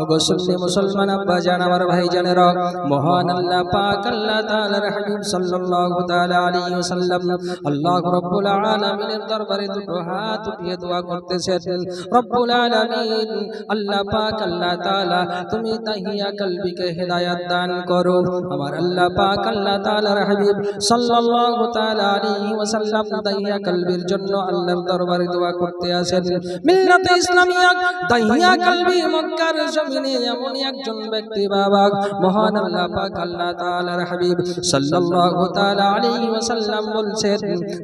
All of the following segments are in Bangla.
ওগো মুসলমান আব্বা জান আমার ভাই জানেরা মহান আল্লাহ পাক, আল্লাহ তাআলার হাবিব সাল্লাল্লাহু তাআলা আলাইহি ওয়াসাল্লাম আল্লাহ রাব্বুল আলামিনের দরবারে দুটো হাত উঠিয়ে দোয়া করতেছেন। রব্বুল আলামিন, আল্লাহ পাক, আল্লাহ তাআলা তুমি তাহিয়া কলবিকে হেদায়েত দান করো। আমার আল্লাহ পাক, আল্লাহ তাআলার হাবিব সাল্লাল্লাহু তাআলা আলাইহি ওয়াসাল্লাম তাহিয়া কলবির জন্য আল্লাহর দরবারে দোয়া করতে আসেন। মিল্লাতে ইসলামিয়া, তাহিয়া কলবি মক্কার জমিনে এমন একজন ব্যক্তি বাবা। মহান আল্লাহ পাক আল্লাহ তাআলার হাবিব সাল্লাল্লাহু তাআলা আলাইহি ওয়াসাল্লাম বলছেন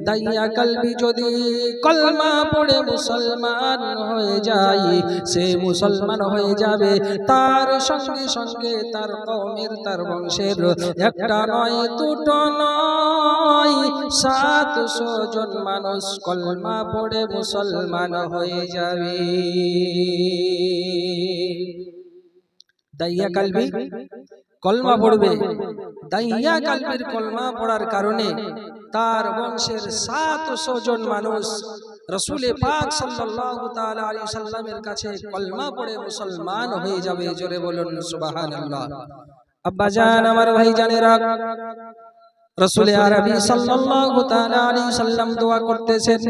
তাহিয়া কলবি যদি কলমা পড়ে মুসলমান হয়ে যায় সে মুসলমান হয়ে যাবে। তার সঙ্গে সঙ্গে তার কওমের তার বংশের একটা নয় দুটো নয়। সাতশো জন মানুষ কলমা পড়ে মুসলমান হয়ে যাবে। দাইয়া কালবি কলমা পড়বে। দাইয়া কালবির কলমা পড়ার কারণে তার বংশের সাতশো জন মানুষ রসুলে পাক সাল্লাল্লাহু তাআলা আলাইহি সাল্লামের কাছে কলমা পড়ে মুসলমান হয়ে যাবে জোরে বলুন সুবহানাল্লাহ। আব্বা জান আমার ভাই জানেরা রসুল আরবি সাল্লাল্লাহু তাআলা আলাইহি সাল্লাম দোয়া করতেছেন।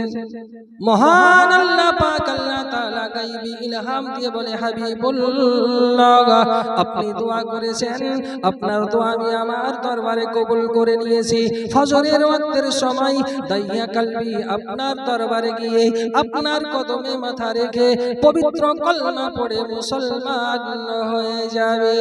মহান আল্লাহ পাক আল্লাহ তাআলা গায়বী ইলহাম দিয়ে বলে হাবিবুল্লাহ আপনি দোয়া করেছেন আপনার দোয়া আমি আমার দরবারে কবুল করে নিয়েছি। ফজরের ওয়াক্তের সময় দাইয়া কলবি আপনার দরবারে গিয়ে আপনার কদমে মাথা রেখে পবিত্র কলমা পড়ে মুসলমান হয়ে যাবে।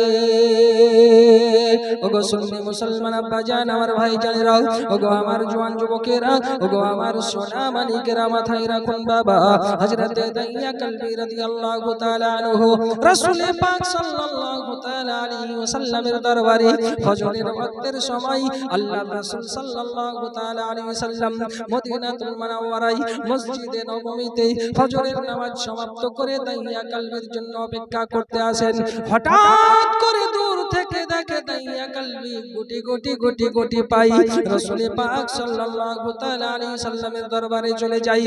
ওগো সুন্নি মুসলমান আব্বা জান আমার ভাই জানেরা ওগো আমার জওয়ান যুবকেরা, ওগো আমার সোনা মানিকেরা মাথায় রাখুন বাবা। হযরতে দাইয়া কলবি রাদিয়াল্লাহু তাআলা আনহু রাসূল পাক সাল্লাল্লাহু তাআলা আলাইহি ওয়াসাল্লামের দরবারে ফজরের ওয়াক্তের সময় আল্লাহ রাসূল সাল্লাল্লাহু তাআলা আলাইহি ওয়াসাল্লাম মদিনাতুল মুনাওয়ারায়, মসজিদে নববীতে ফজরের নামাজ সমাপ্ত করে দাইয়া কলবির জন্য অপেক্ষা করতে আসেন। হঠাৎ করে দূর থেকে দেখে দাইয়া কলবি গুটি গুটি গুটি গুটি পাই রসুল পাক সাল্লাল্লাহু তাআলা আলাইহি সাল্লামের দরবারে চলে যাই।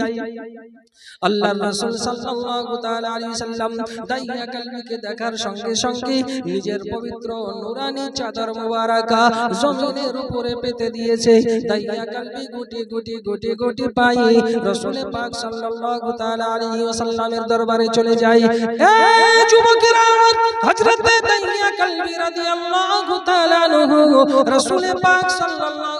আল্লাহ রাসূল সাল্লাল্লাহু তাআলা আলাইহি সাল্লাম দাইয়া কলবিকে দেখার সঙ্গে সঙ্গে নিজের পবিত্র নূরানি চাদর মুবারাকা জমিনের উপরে পেতে দিয়েছে। দাইয়া কলবি গুটি গুটি গুটি গুটি পাই রাসূল পাক সাল্লাল্লাহু তাআলা আলাইহি ওয়াসাল্লামের দরবারে চলে যাই এ যুবকেরা হযরত দাইয়া কলবি রাদিয়াল্লাহু তাআলা আনহু রাসূল পাক সাল্লাল্লাহু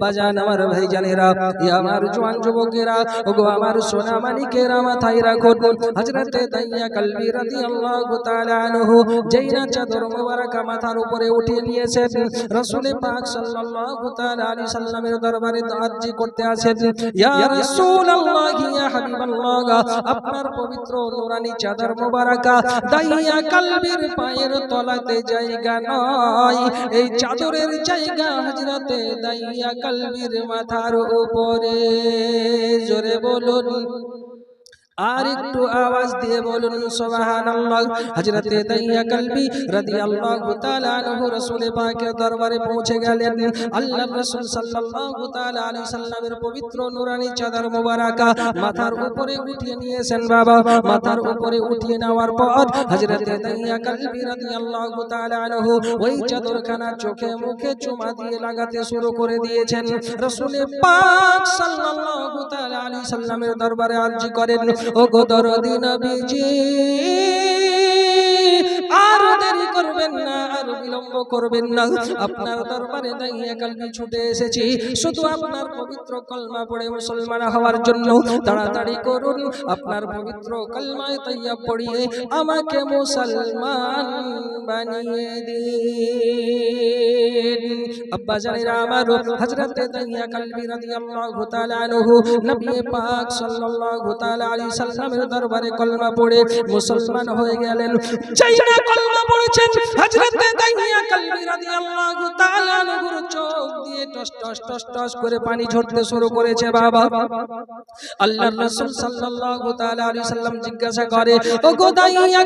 বাজান আমার ভাই জানেরা এ আমার জওয়ান যুবকেরা ওগো আমার সোনা মানিকেরা মাথায় রাখুন হযরতে দাইয়া কলবি রাদিয়াল্লাহু তাআলা আনহু যেই না চাদর মুবারকা মাথার উপরে উঠিয়ে নিয়েছেন রাসূল পাক সাল্লাল্লাহু তাআলা আলাইহি সাল্লামের দরবারে আরজি করতে আছেন ইয়া রাসূলুল্লাহ ইয়া হাবিবাল্লাহ আপনার পবিত্র নূরানি চাদর মুবারকা দাইয়া কলবির পায়ের তলাতে জায়গা নয় এই চাদরের জায়গা হযরতে দাইয়া কলবির মাথার উপরে জোরে বলুন। আর একটু আওয়াজ দিয়ে বলুন, সুবহানাল্লাহ। হযরতে দাইয়া কলবি রাদিয়াল্লাহু তাআলা আনহু রাসূল পাকের দরবারে পৌঁছে গেলেন। আল্লাহর রাসূল সাল্লাল্লাহু তাআলা আলাইহি সাল্লামের পবিত্র নূরানি চাদর মোবারকা মাথার উপরে উঠিয়ে নিয়েছেন বাবা। মাথার উপরে উঠিয়ে নেওয়ার পর হযরতে দাইয়া কলবি রাদিয়াল্লাহু তাআলা আনহু ওই চাদরখানা চোখে মুখে চুমা দিয়ে লাগাতে শুরু করে দিয়েছেন। রাসূল পাক সাল্লাল্লাহু তাআলা আলাইহি সাল্লামের দরবারে আরজি করেন। ও গো দরদি নবীজি, আর দেরি করবেন না, আর বিলম্ব করবেন না। আপনার দরবারে কালবি ছুটে এসেছি। শুধু আপনার পবিত্র কলমা পড়ে মুসলমান হওয়ার জন্য তাড়াতাড়ি করুন। আপনার পবিত্র কলমায় তাইয়া পড়িয়ে আমাকে মুসলমান বানিয়ে দিন। আব্বা জানেরা আমার হযরত দাইয়া কালবি রাদিয়াল্লাহু তাআলা আনহু নবী পাক সাল্লাল্লাহু তাআলা আলাইহি সাল্লামের দরবারে কলমা পড়ে মুসলমান হয়ে গেলেন। যেই না কলমা পড়েছেন হযরত দাইয়া কালবি রাদিয়াল্লাহু তাআলা করে পানি ঝরতে শুরু করেছে বাবা। আল্লাহর রাসূল সাল্লাম জিজ্ঞাসা করে ও গো দাইয়া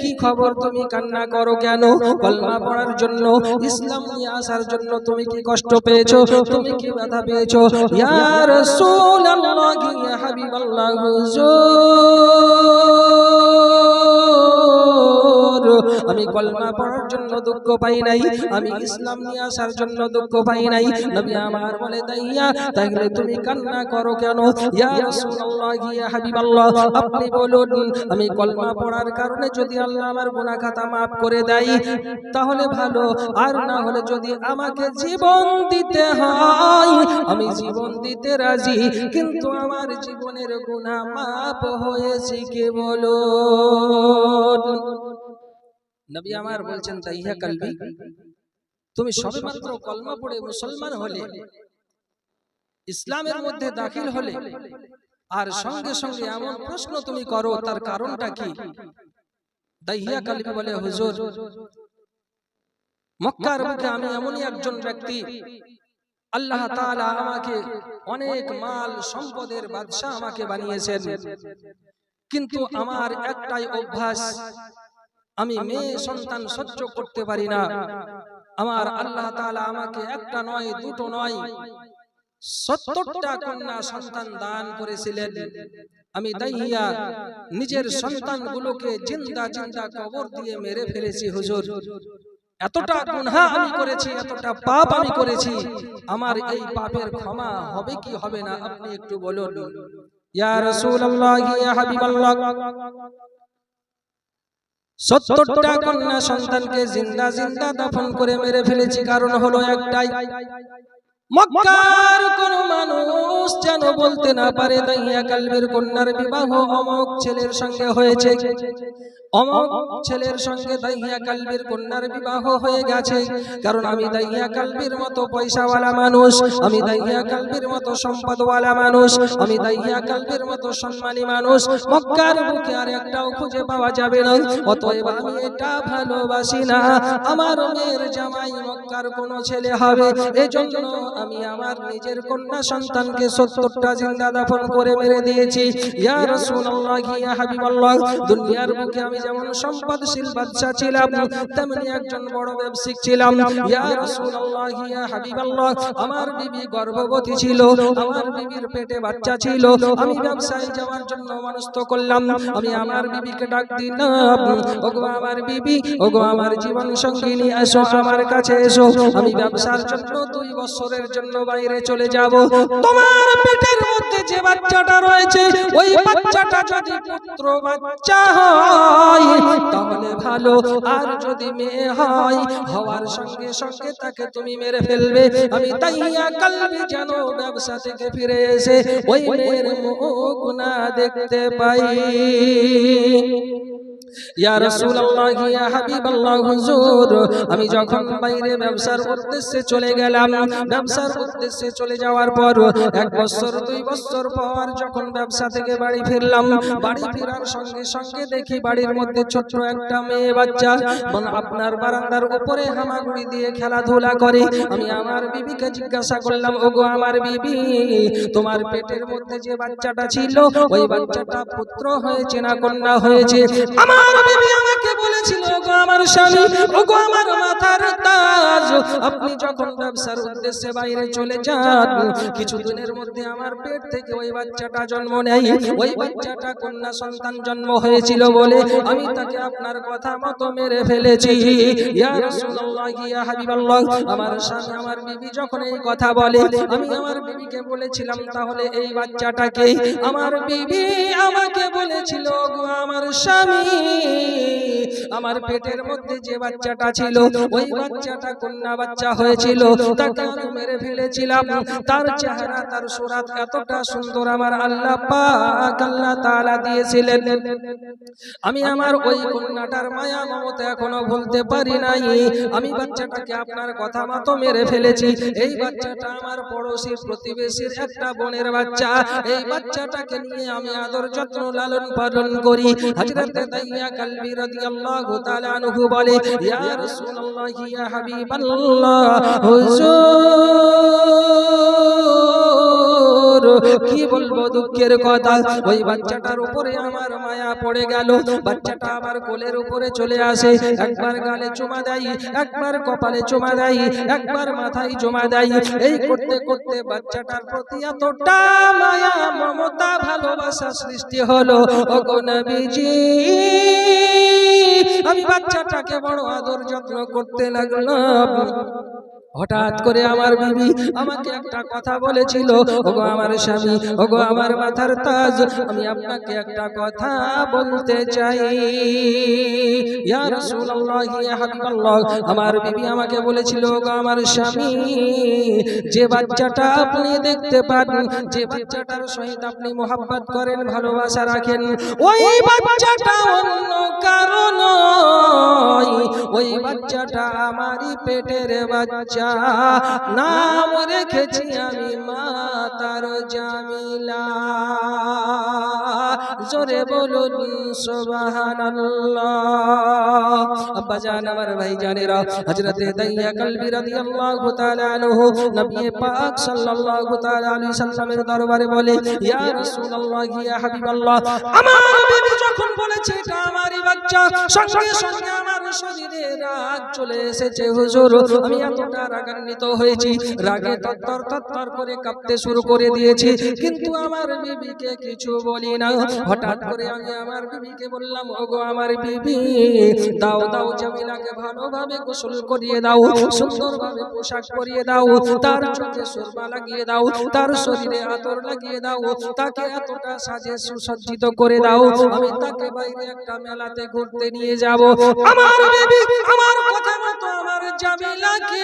কি খবর তুমি কান্না করো কেন? কলমা পড়ার জন্য, ইসলাম নিয়ে আসার জন্য তুমি কি কষ্ট পেয়েছ? তুমি কি ব্যথা পেয়েছ? ইয়া রাসূলুল্লাহ হাবিবাল্লাহ আমি কলমা পড়ার জন্য দুঃখ পাই নাই, আমি ইসলাম নিয়ে আসার জন্য দুঃখ পাই নাই। নবী আমার বলে দাইয়া তাহলে তুমি কান্না করো কেন? ইয়া রাসূলুল্লাহ, ইয়া হাবিবাল্লাহ, আপনি বলুন, আমি কলমা পড়ার কারণে যদি আল্লাহ আমার গুনাহ খাতা maaf করে দেয়, তাহলে ভালো। আর না হলে যদি আমাকে জীবন দিতে হয়, আমি জীবন দিতে রাজি। কিন্তু আমার জীবনের গুনাহ maaf হয়েছে কে বলো নবী আমার বলছেন তাইহা কালবি? তুমি সবেমাত্র কলমা পড়ে মুসলমান হলে ইসলামের মধ্যে দাখিল হলে আর সঙ্গে সঙ্গে এমন প্রশ্ন তুমি করো তার কারণটা কি? দাইহিয়া কালবি বলে হুজুর মক্কার বুকে আমি এমনই একজন ব্যক্তি আল্লাহ তাআলা আমাকে অনেক মাল সম্পদের বাদশা আমাকে বানিয়েছেন। কিন্তু আমার একটাই অভ্যাস আমি মেয়ে সন্তান সহ্য করতে পারি না। আমার আল্লাহ তাআলা আমাকে একটা নয় দুটো নয় সত্তরটা কন্যা সন্তান দান করেছিলেন। আমি দাইহিয়া নিজের সন্তানগুলোকে জিন্দা জিন্দা কবর দিয়ে মেরে ফেলেছি হুজুর। এতটা গুনহা আমি করেছি এতটা পাপ আমি করেছি। আমার এই পাপের ক্ষমা হবে কি হবে না? আপনি একটু বলুন। ইয়া রাসূলুল্লাহ ইয়া হাবিবাল্লাহ। সত্তরটা কন্যা সন্তানকে জিন্দা জিন্দা দাফন করে মেরে ফেলেছি। কারণ হলো একটাই, মক্কার কোন মানুষ যেন বলতে না পারে, দাইয়া কালবের কন্যার বিবাহ অমক ছেলের সঙ্গে হয়েছে। অমক ছেলের সঙ্গে দাইয়া কালবির কন্যার বিবাহ হয়ে গেছে। কারণ আমি দাইয়া কালবির মতো পয়সাওয়ালা মানুষ, আমি দাইয়া কালবির মতো সম্পদওয়ালা মানুষ, আমি দাইয়া কালবির মতো সম্মানী মানুষ। মক্কার বুকে আর একটাও খুঁজে পাওয়া যাবে না। অতএব আমি এটা ভালোবাসি না। আমার মেয়ের জামাই মক্কার কোনো ছেলে হবে। এজন্য আমি আমার নিজের কন্যা সন্তানকে সত্তরটা জিন্দা দাফন করে মেরে দিয়েছি। ইয়া রাসূলুল্লাহ, ইয়া হাবিবাল্লাহ, দুনিয়ার বুকে আমি যেমন সম্পদশীল বাদশা ছিলাম তেমনি একজন বড় ব্যবসায়িক ছিলাম। ইয়া রাসূলুল্লাহ ইয়া হাবিবাল্লাহ আমার বিবি গর্ভবতী ছিল আমার বিবির পেটে বাচ্চা ছিল আমি ব্যবসায় যাওয়ার জন্য মনস্থ করলাম আমি আমার বিবিকে ডাক দিলাম। ওগো আমার বিবি ওগো আমার জীবন সঙ্গিনী এসো আমার কাছে এসো। আমি ব্যবসার জন্য দুই বছরের জন্য বাইরে চলে যাব। তোমার পেটের মধ্যে যে বাচ্চাটা রয়েছে ওই বাচ্চাটা যদি পুত্র বাচ্চা হয় তাহলে ভালো। আর যদি মেয়ে হয়, হওয়ার সঙ্গে সঙ্গে তাকে তুমি মেরে ফেলবে। আমি তাইয়া কালবি যেন ব্যবসা থেকে ফিরে এসে ওই মেয়ের মুখ না দেখতে পাই। আমি যখন বাইরে ব্যবসার উদ্দেশ্যে চলে গেলাম, ব্যবসার উদ্দেশ্যে চলে যাওয়ার পর, এক বছর, দুই বছর পর যখন ব্যবসা থেকে বাড়ি ফিরলাম, বাড়ি ফেরার সঙ্গে সঙ্গে দেখি বাড়ির মধ্যে ছোট্ট একটা মেয়ে বাচ্চা আপনার বারান্দার উপরে হামাগুড়ি দিয়ে খেলাধুলা করে। আমি আমার বিবিকে জিজ্ঞাসা করলাম, ওগো আমার বিবি, তোমার পেটের মধ্যে যে বাচ্চাটা ছিল, ওই বাচ্চাটা পুত্র হয়েছে না কন্যা হয়েছে? আমার বিবি আমাকে বলেছিল, ওগো আমার স্বামী, ওগো আমার মাথার তাজ। আপনি যখন ব্যবসার উদ্দেশ্যে বাইরে চলে যান কিছুদিনের মধ্যে আমার পেট থেকে ওই বাচ্চাটা জন্ম নেয়। ওই বাচ্চাটা কন্যা সন্তান জন্ম হয়েছিল বলে আমি তাকে আপনার কথা মতো মেরে ফেলেছি। ইয়া রাসূলুল্লাহ, ইয়া হাবিবাল্লাহ, আমার স্বামী, আমার বিবি যখন এই কথা বলে, আমি আমার বিবিকে বলেছিলাম, তাহলে এই বাচ্চাটাকে আমার বিবি আমাকে বলেছিল গো আমার স্বামী। আমার পেটের মধ্যে যে বাচ্চাটা ছিল, ওই বাচ্চাটা কন্যা বাচ্চা হয়েছিল, তাকে আমি মেরে ফেলেছিলাম। তার চেহারা, তার সুরাত এতটা সুন্দর আমার আল্লাহ আল্লাহ দিয়েছিলেন। আমি আমার ওই কন্যাটার মায়া এখনও ভুলতে পারি নাই। আমি বাচ্চাটাকে আপনার কথা মতো মেরে ফেলেছি। এই বাচ্চাটা আমার পড়োশির, প্রতিবেশীর একটা বোনের বাচ্চা। এই বাচ্চাটাকে নিয়ে আমি আদর যত্ন লালন পালন করি। হযরত দাইয়া কালবি রাদিয়াল্লাহু তাআলা আনহু বলে ইয়া রাসূলুল্লাহ ইয়া হাবিবাল্লাহ হুজুর কি বলব দুঃখের কথা? ওই বাচ্চাটার উপরে আমার মায়া পড়ে গেল। বাচ্চাটা আমার কোলের উপরে চলে আসে। একবার গালে চুমা দেয়, একবার কপালে চুমা দেয়, একবার মাথায় চুমা দেয়। এই করতে করতে বাচ্চাটার প্রতি এতটা মায়া, মমতা, ভালোবাসা সৃষ্টি হলো। ওগো নবীজি, আমি বাচ্চাটাকে বড় আদর যত্ন করতে লাগলাম। হঠাৎ করে আমার বিবি আমাকে একটা কথা বলেছিল, ওগো আমার স্বামী, ওগো আমার মাথার তাজ, আমি আপনাকে একটা কথা বলতে চাই। আমার বিবি আমাকে বলেছিল, ওগো আমার স্বামী, যে বাচ্চাটা আপনি দেখতে পান, যে বাচ্চাটার সহিত আপনি মোহাব্বত করেন, ভালোবাসা রাখেন, ওই বাচ্চাটা অন্য কারণ ওই বাচ্চাটা আমারই পেটের বাচ্চা। নাম রেখেছি আমি মাতার জামিলা। জোরে বলুন, সুবহানাল্লাহ। আমার হযরতে দাইয়া কলবি রাদিয়াল্লাহু তাআলা আনহু, নবী পাক সাল্লাল্লাহু তাআলা আলাইহি সাল্লামের দরবারে বলে, ইয়া রাসূলুল্লাহ, ইয়া হাবিবাল্লাহ, আমার বিবি যখন বলেছে, এটা আমারই বাচ্চা, সঙ্গে সঙ্গে আমার শরীরে রাগ চলে এসেছে, হুজুর, আমি এতটা রাগান্বিত হয়েছি, রাগে তত্তর তত্তর করে কাঁপতে শুরু করে দিয়েছি, কিন্তু আমার বিবিকে কিছু বলি না করে আমি আমার বিবিকে বললাম, ওগো আমার বিবি, দাও দাও জামিলাকে ভালোভাবে গোসল করিয়ে দাও, সুন্দরভাবে পোশাক পরিয়ে দাও, তার চোখে সুরমা লাগিয়ে দাও, তার শরীরে আতর লাগিয়ে দাও, তাকে এতটা সাজে সুসজ্জিত করে দাও, আমি তাকে বাইরে একটা মেলাতে ঘুরতে নিয়ে যাব। আমার বেবি আমার কথা মতো আমার জামিলাকে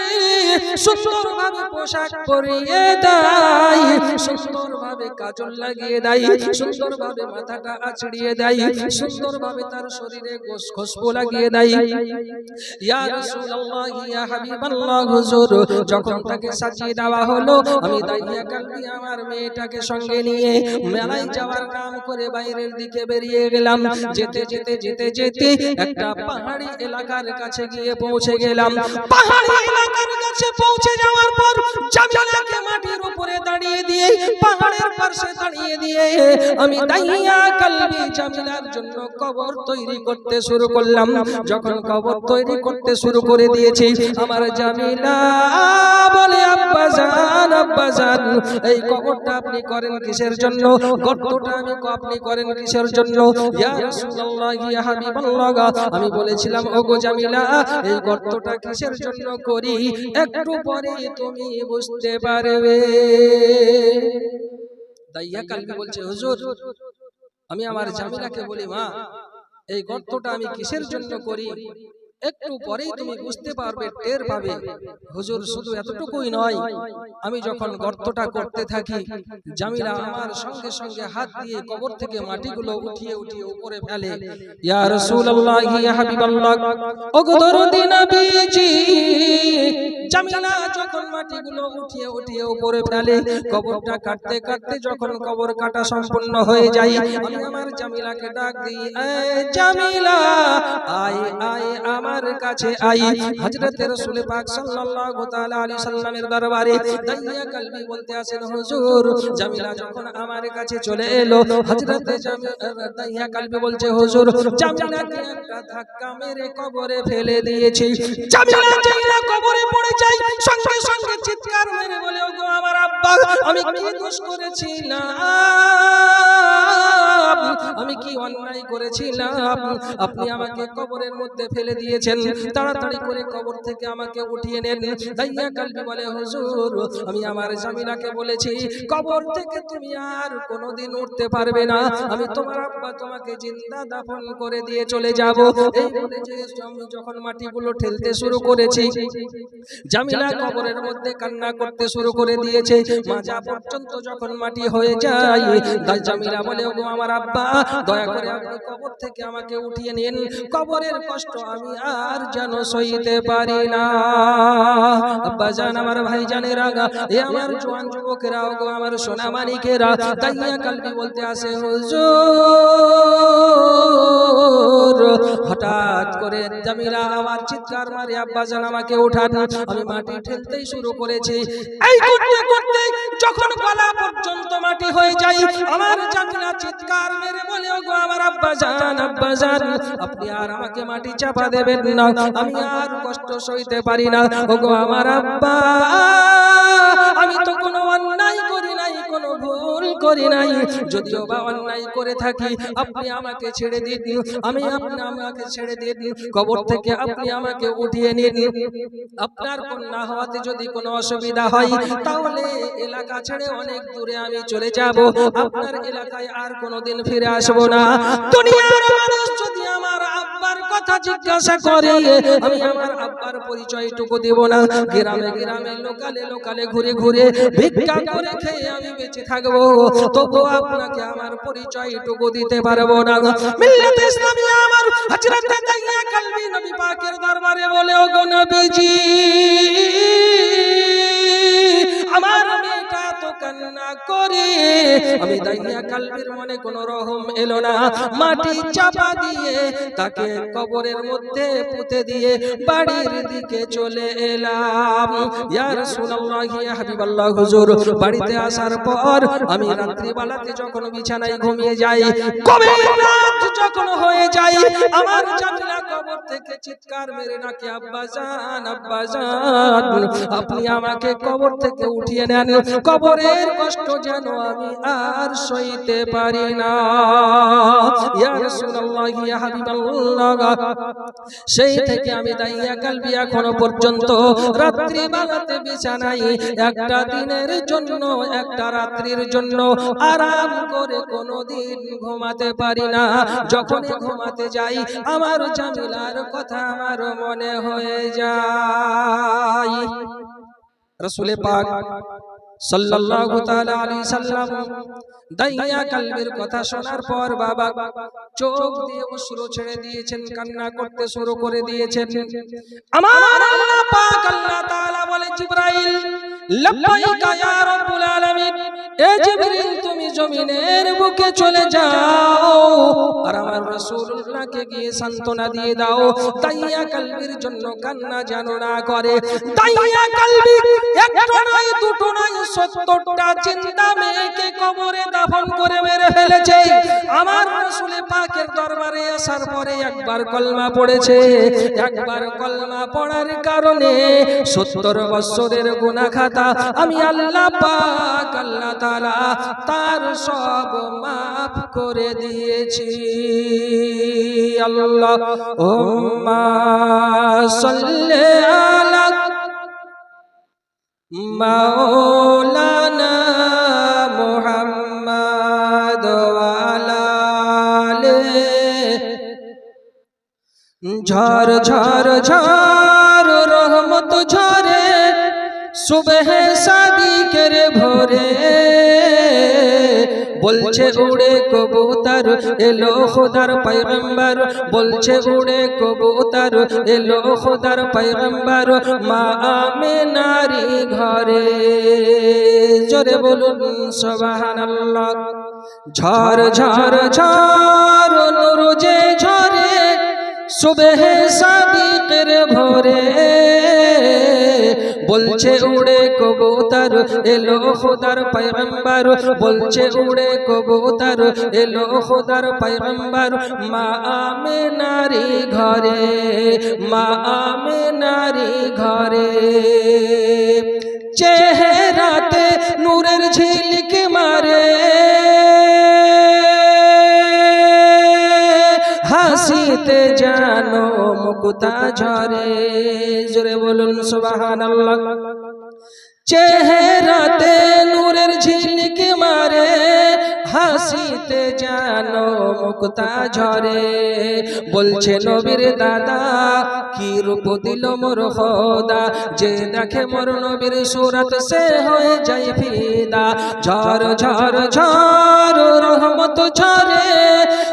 সুন্দরভাবে পোশাক পরিয়ে দেয়, সুন্দরভাবে কাজল লাগিয়ে দেয়, সুন্দরভাবে মাথাটা আছড়িয়ে দেয় সুন্দরভাবে তার শরীরে খুশবু লাগিয়ে দেয়। ইয়া রাসূলুল্লাহ ইয়া হাবিবাল্লাহ হুজুর যখন তাকে সাজিয়ে দেওয়া হলো আমি দাইয়া কালবি আমার মেয়েটাকে সঙ্গে নিয়ে মেলায় যাওয়ার নাম করে বাইরের দিকে বেরিয়ে গেলাম। যেতে যেতে যেতে যেতে একটা পাহাড়ি এলাকার কাছে গিয়ে পৌঁছে গেলাম। পাহাড়ি এলাকার কাছে পৌঁছে যাওয়ার পর জামিলাকে মাটির উপরে দাঁড়িয়ে দিয়ে পাহাড়ের পাশে দাঁড়িয়ে দিয়ে আমি দাইয়া কালবি জন্য কবর তৈরি করতে শুরু করলাম। যখন কবর তৈরি করতে শুরু করে দিয়েছি, আমার বলে, আব্বা জান আব্বা জান, এই কবরটা আপনি করেন কিসের জন্য? গর্তটা আমি আপনি করেন কিসের জন্য? আমি বলেছিলাম, ওগো জামিলা এই গর্তটা কিসের জন্য করি? একটু পরে তুমি বুঝতে পারবে। দাইয়া কালবি বলছে, হুজুর আমি আমার জামিলাকে বলি মা এই গর্তটা আমি কিসের জন্য করি? একটু পরেই তুমি বুঝতে পারবে টের পাবে। হুজুর শুধু এতটুকুই নয় আমি যখন গর্তটা করতে থাকি জামিলা আমার সঙ্গে সঙ্গে হাত দিয়ে কবর থেকে মাটিগুলো উঠিয়ে উঠিয়ে উপরে ফেলে। ইয়া রাসূলুল্লাহ ইয়া হাবিবাল্লাহ ওগো দরদি নবীজি জামিলা যখন মাটিগুলো উঠিয়ে উঠিয়ে উপরে ফেলে কবরটা কাটতে কাটতে যখন কবর কাটা সম্পূর্ণ হয়ে যায় আমি আমার জামিলাকে ডাক দিই এই জামিলা আয় আয় আমার কাছে আই। হযরত রাসূল পাক সাল্লাল্লাহু তাআলা আলাইহি সাল্লামের দরবারে দাইয়া কলবি বলতে আসেন হুজুর জামিলা যখন আমার কাছে চলে এলো হযরত দাইয়া কলবি বলছে হুজুর জামিলাকে একটা ধাক্কা মেরে কবরে ফেলে দিয়েছি। জামিলা জামিলা কবরে পড়ে যায় সঙ্গে সঙ্গে চিৎকার মেরে বলে ওগো আমার আব্বা আমি কি দোষ করেছিলাম আমি কি অন্যায় করেছিলাম? আপনি আমাকে কবরের মধ্যে ফেলে দিয়েছেন। তাড়াতাড়ি করে কবর থেকে আমাকে উঠিয়ে নেন। দাইয়া কালবি বলে, হুজুর, আমি আমার জামিলাকে বলেছি, কবর থেকে তুমি আর কোনোদিন উঠতে পারবে না। আমি তোমার আব্বা তোমাকে জিন্দা দাফন করে দিয়ে চলে যাব। এই বলে যে আমি যখন মাটিগুলো ঠেলতে শুরু করেছি, জামিলা কবরের মধ্যে কান্না করতে শুরু করে দিয়েছে। মাজা পর্যন্ত যখন মাটি হয়ে যায় তাই জামিলা বলে, ওগো, আমার আব্বা দয়া করে আপনি কবর থেকে আমাকে উঠিয়ে নিন। কবরের কষ্ট আমি আর যেন সইতে পারি না। আব্বা জান, আমার ভাই জানের আগা এ আমার জোয়ান যুবকেরা ওগো আমার সোনা মানিকেরা তাইয়া কালবি বলতে আসে, হুজুর, হঠাৎ করে জামিলা আমার চিৎকার মারে, আব্বা জান আমাকে উঠান। আমি মাটি ঠেলতেই শুরু করেছি। এই করতে করতে যখন গলা পর্যন্ত মাটি হয়ে যাই আমার চাকরা চিৎকার মেরে বলে, ওগো আমার আব্বা জান আব্বা জান, আপনি আর আমাকে মাটি চাপা দেবেন না, আমি আর কষ্ট সইতে পারি না। ওগো আমার আব্বা, আমি তো কোনো অন্যায় করি নাই করি নাই, যদিও বা অন্যায় করে থাকি, আপনি আমাকে ছেড়ে দিন, আমি আপনি আমাকে ছেড়ে দিন, কবর থেকে আপনি আমাকে উঠিয়ে নিন। আপনার কন্যা হওয়াতে যদি কোনো অসুবিধা হয়, তাহলে এলাকা ছেড়ে অনেক দূরে আমি চলে যাব। আপনার এলাকায় আর কোনোদিন ফিরে আসব না। দুনিয়ার মানুষ যদি আব্বার কথা জিজ্ঞাসা করে। আমি আমার আব্বার পরিচয়টুকু দেব না। গ্রামে গ্রামে, লোকালে লোকালে, ঘুরে ঘুরে ভিক্ষা করে খেয়ে আমি বেঁচে থাকব। তবু আপনাকে আমার পরিচয়টুকু দিতে পারব না। মিল্লাতে ইসলামী আমার হযরত দাইয়া কলবি নবী পাকের দরবারে বলে, ওগো নবীজি, আমার মেয়েটা করে। আমি দাইয়া কালবির মনে রহম এলো না। মাটি চাপা দিয়ে তাকে কবরের মধ্যে পুঁতে দিয়ে বাড়ির দিকে চলে এলাম। ইয়া রাসূলুল্লাহ, ইয়া হাবিবাল্লাহ, হুজুর, বাড়িতে আসার পর আমি রাত্রিবেলাতে যখন বিছানায় ঘুমিয়ে যাই কবে রাত যখন হয়ে যায়, আমার জামিলা কবর থেকে চিৎকার মেরে নাকি আব্বা জান জান, আপনি আমাকে কবর থেকে উঠিয়ে নেন। কবরের কষ্ট যেন আমি আর সইতে পারি না। সেই থেকে আমি দাইয়া কালবি এখনও পর্যন্ত রাত্রি বেলাতে বিছানায় একটা দিনের জন্য, একটা রাত্রির জন্য আরাম করে কোনোদিন ঘুমাতে পারি না। যখনই ঘুমাতে যাই, আমার জামিলার কথা আমার মনে হয়ে যায়। রসুলে পাক তুমি জমিনের বুকে চলে যাও আর আমার রাসূলুল্লাহকে গিয়ে সান্তনা দিয়ে দাও। দাইয়া কালবির জন্য কান্না যেন না করে। দাইয়া কালবি দুটো সত্তরটা চিন্তা মেয়েকে কবরে দাফন করে মেরে ফেলেছে। আমার রাসূলে পাকের দরবারে আসার পরে একবার কলমা পড়েছে। একবার কলমা পড়ার কারণে সত্তর বছরের গুনাহ খাতা আমি আল্লাহ পাক, আল্লাহ তাআলা তার সব মাফ করে দিয়েছি। আল্লাহ উম্মা সাল্লি আলা মাওলানা মুহাম্মদ ঝড় ঝড় ঝড় রহমত ঝরে সুবহ সাদিকের ভোরে। বলছে উড়ে কবুতর এলো খোদার পয়গম্বর। বলছে উড়ে কবুতর এলো খোদার পয়গম্বর। মা আমিনারি ঘরে। জোরে বলুন সুবহানাল্লাহ। ঝড় ঝড় ঝড় নূর যে ঝরে সুবহ সাদিকের ভোরে। বলছে উড়ে কবুতর, এলো খোদার পয়গম্বর। বলছে উড়ে কবুতর, এলো খোদার পয়গম্বর। মা আমে নারী ঘরে, মা আমে নারী ঘরে। চেহারাতে নূরের ঝিলিক মারে, হাসিতে জানো মুকুতা ঝরে? জোরে বলুন সুবাহান আল্লাহ চেহারাতে নূরের ঝিলিক হাসিতে জানো মুক্তা ঝরে। বলছে নবীর দাদা, কি রূপ দিল মোর খোদা? যে দেখে মোর নবীর সুরত সে হয়ে যায় ফিদা। ঝর ঝর ঝর, রহমত ঝরে,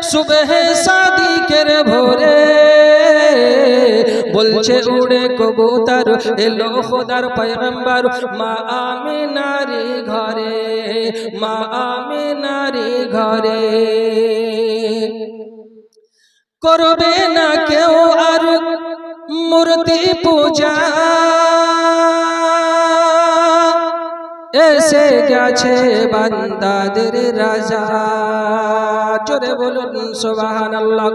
সুবহ সাদিকের ভোরে। বলছে উড়ে কবুতর এলো খোদার পয়গম্বর। মা আমিনারি ঘরে মা আমিনারি ঘরে। করবে না কেউ আর মূর্তি পূজা। এসে গেছে বান্দাদের রাজা। জোরে বলুন সোবাহান আল্লাহ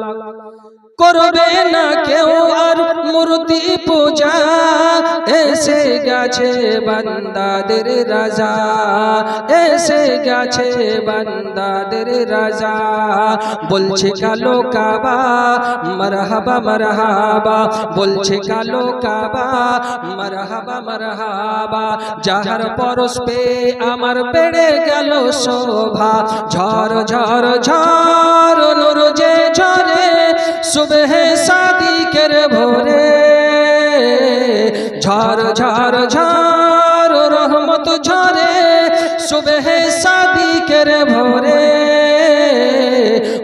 করবে না কেউ আর মূর্তি পূজা। এসে গেছে বান্দাদের রাজা। এসে গেছে বান্দাদের রাজা। বলছে কালো কাবা, মারহাবা মারহাবা। বলছে কালো কাবা, মারহাবা মারহাবা। যাহার পরশ পে আমার বেড়ে গেল শোভা। ঝড় ঝড় ঝড় নূর যে ঝরে সুবহ সাদিকের ভোরে। ঝড় ঝড় ঝড়, রহমত ঝরে সুবহ সাদিকের ভোরে।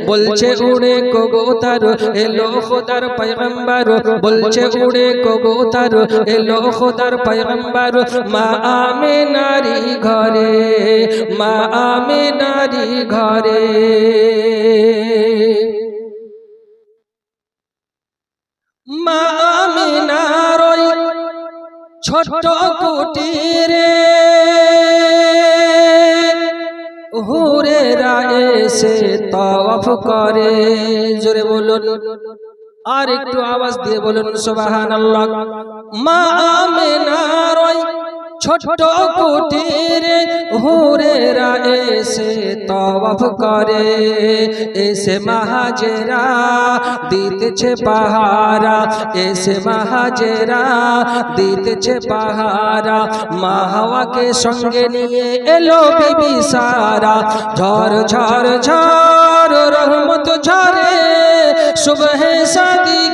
বলছে উড়ে কবুতর, এলো খোদার পয়গম্বর। বলছে উড়ে কবুতর, এলো খোদার পয়গম্বর। মা আমে নারী ঘরে, মা আমে নারী ঘরে। মা আমিনার কুটিরে হুরে এসে তওয়াফ করে। জোরে বলুন, আর একটু আওয়াজ দিয়ে বলুন, সুবহানাল্লাহ। মা আমিনার ছোট্ট কুটিরে হুরেরা এসে তওয়াফ করে। এসে মাহাজেরা দিতেছে পাহারা। এসে মাহাজেরা দিতেছে পাহারা। মা হাওয়াকে সঙ্গে নিয়ে এলো বিবি সারা। ঝড় ঝড় ঝড় রহমত ঝরে। সুবহে সাদিকের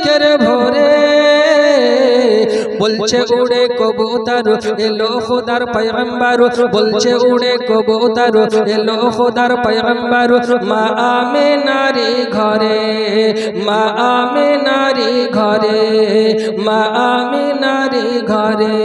বলছে, উড়ে কবুতর, এলো খোদার পয়গম্বর। বলছে, উড়ে কবুতর, এলো খোদার পয়গম্বর। মা আমে নারী ঘরে, মা আমে নারী ঘরে, মা আমে নারী ঘরে।